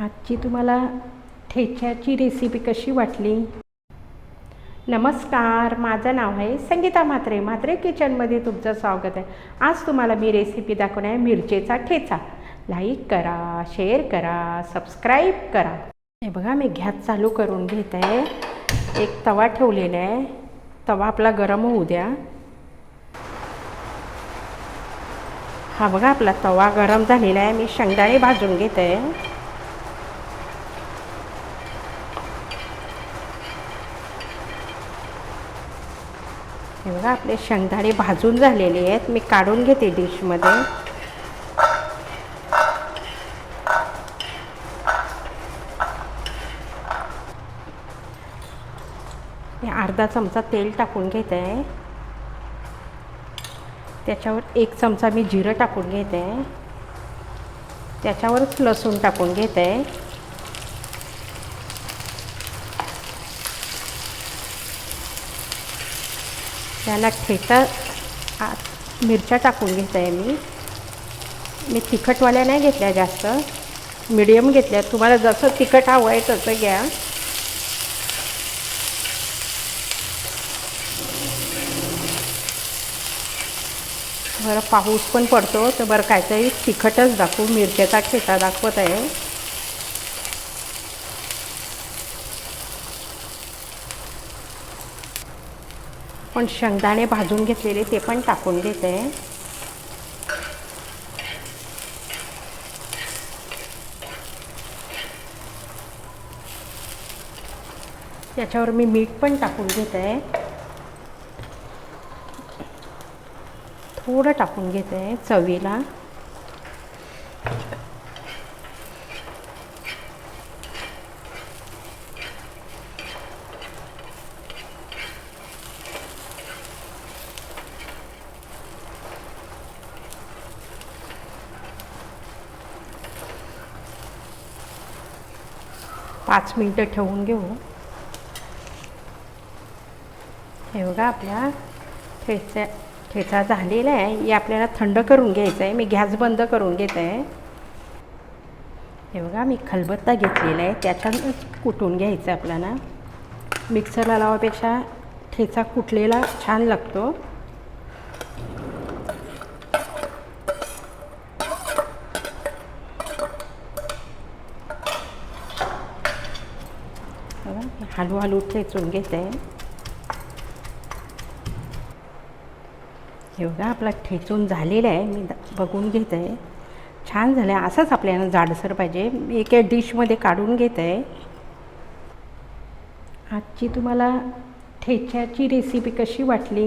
आजची तुम्हाला ठेच्याची रेसिपी कशी वाटली? नमस्कार माझं नाव आहे संगीता म्हात्रे. म्हात्रे किचनमध्ये तुमचं स्वागत आहे. आज तुम्हाला मी रेसिपी दाखवणार आहे मिरचेचा ठेचा. लाईक करा शेअर करा सबस्क्राईब करा. हे बघा मी गॅस चालू करून घेत. आहे एक तवा ठेवलेला आहे. तवा आपला गरम होऊ द्या. हा बघा आपला तवा गरम झालेला आहे. मी शेंगदाणे भाजून घेत. आहे हे बघा आपले शेंगदाणे भाजून झालेले आहेत. मी काढून घेते डिशमध्ये. मी अर्धा चमचा तेल टाकून घेत. आहे त्याच्यावर एक चमचा मी जिरं टाकून घेत. आहे त्याच्यावरच लसूण टाकून घेत. आहे त्याला ठेचा आ- मिरच्या टाकून घेत आहे मी. मी तिखटवाल्या नाही घेतल्या जास्त. मिडियम घेतल्या. तुम्हाला जसं तिखट हवं आहे तसं घ्या. बरं पाऊस पण पडतो तर बरं काहीतरी तिखटच दाखवू. मिरच्याचा ठेचा दाखवत आहे. पण शेंगदाणे भाजून घेतलेले ते पण टाकून घेते. याच्यावर त्याच्यावर मी मीठ पण टाकून घेत. आहे थोडं टाकून घेत आहे चवीला. पाच मिनटं ठेवून घेऊ. हे बघा आपल्या ठेचा ठेचा झालेला आहे. हे आपल्याला थंड करून घ्यायचं आहे. मी गॅस बंद करून घेत आहे. हे बघा मी खलबत्ता घेतलेला आहे. त्याच्यातच कुटून घ्यायचं आपल्याला. मिक्सरला लावापेक्षा ठेचा कुटलेला छान लागतो. बघा ठेचून घेते. हे बघा आपला ठेचून झालेला आहे. मी द- बघून घेत. आहे छान झालं आहे असंच आपल्याला जाडसर पाहिजे. मी एका डिशमध्ये काढून घेत. आहे आजची तुम्हाला ठेच्याची रेसिपी कशी वाटली?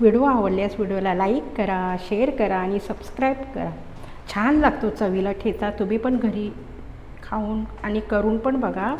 व्हिडिओ आवडल्यास व्हिडिओला लाईक करा शेअर करा आणि सबस्क्राईब करा. छान लागतो चवीला ठेचा. तुम्ही पण घरी खाऊन आणि करून पण बघा.